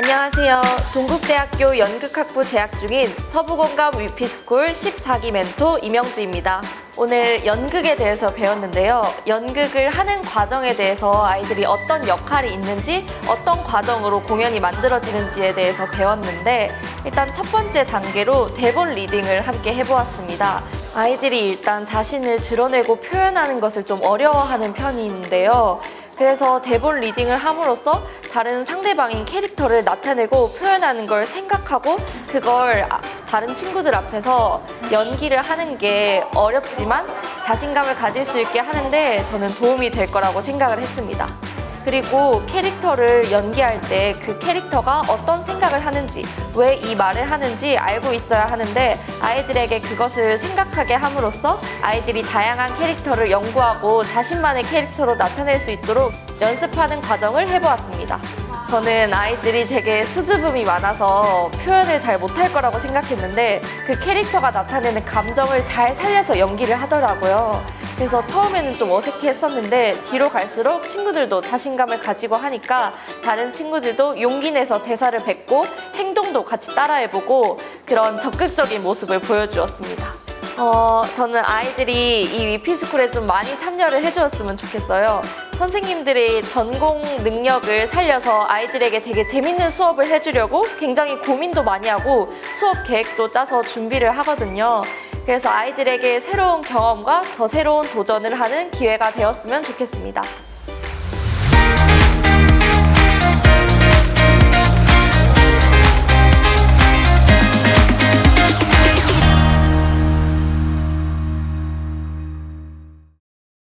안녕하세요. 동국대학교 연극학부 재학 중인 서부공감 위피스쿨 14기 멘토 이명주입니다. 오늘 연극에 대해서 배웠는데요. 연극을 하는 과정에 대해서 아이들이 어떤 역할이 있는지, 어떤 과정으로 공연이 만들어지는지에 대해서 배웠는데, 일단 첫 번째 단계로 대본 리딩을 함께 해보았습니다. 아이들이 일단 자신을 드러내고 표현하는 것을 좀 어려워하는 편인데요. 그래서 대본 리딩을 함으로써 다른 상대방인 캐릭터를 나타내고 표현하는 걸 생각하고 그걸 아- 다른 친구들 앞에서 연기를 하는 게 어렵지만 자신감을 가질 수 있게 하는데 저는 도움이 될 거라고 생각을 했습니다. 그리고 캐릭터를 연기할 때 그 캐릭터가 어떤 생각을 하는지, 왜 이 말을 하는지 알고 있어야 하는데 아이들에게 그것을 생각하게 함으로써 아이들이 다양한 캐릭터를 연구하고 자신만의 캐릭터로 나타낼 수 있도록 연습하는 과정을 해보았습니다. 저는 아이들이 되게 수줍음이 많아서 표현을 잘 못할 거라고 생각했는데 그 캐릭터가 나타내는 감정을 잘 살려서 연기를 하더라고요. 그래서 처음에는 좀 어색해 했었는데 뒤로 갈수록 친구들도 자신감을 가지고 하니까 다른 친구들도 용기 내서 대사를 뱉고 행동도 같이 따라해보고 그런 적극적인 모습을 보여주었습니다. 어, 저는 아이들이 이 위피스쿨에 좀 많이 참여를 해주었으면 좋겠어요. 선생님들이 전공 능력을 살려서 아이들에게 되게 재밌는 수업을 해주려고 굉장히 고민도 많이 하고 수업 계획도 짜서 준비를 하거든요. 그래서 아이들에게 새로운 경험과 더 새로운 도전을 하는 기회가 되었으면 좋겠습니다.